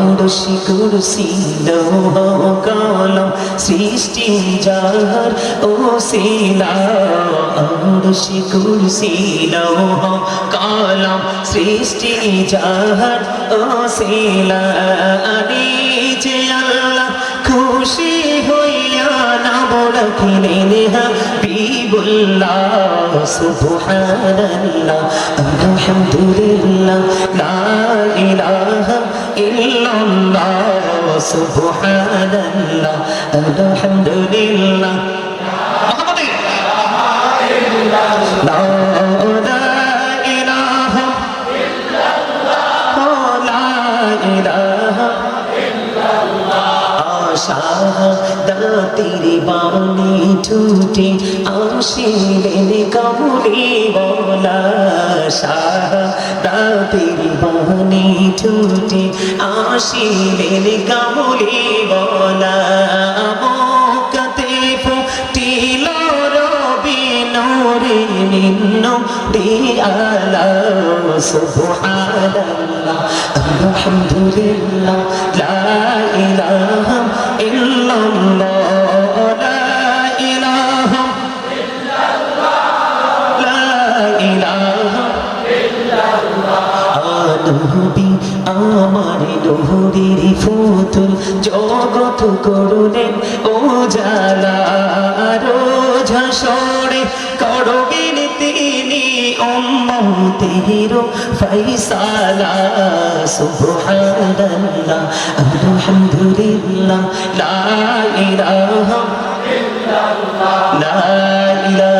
আরশি কুরসি লৌহ সৃষ্টি যার ও শিলা আরশি কুরসি লৌহ সৃষ্টি যার ও শিলা আল্লাহ খুশি হইয়া নাম রাখিলেন আলহামদুলিল্লাহ সুবহানাল্লাহ আলহামদুলিল্লাহ। শাহাদাতির বাণী ঠুটে আসিলেন কমলি বলা শাহাদাতির বাণী ঠুটে আসিলেন কমলি বলা মোকতে ফুটিল রবি নোরে নবী আমার নহরির ফুতুল জগত করলেন ও করবেন তিনি ফয়সালা, সুবহানাল্লাহ, আলহামদুলিল্লাহ, লা ইলাহা লা ইলাহা ইল্লাল্লাহ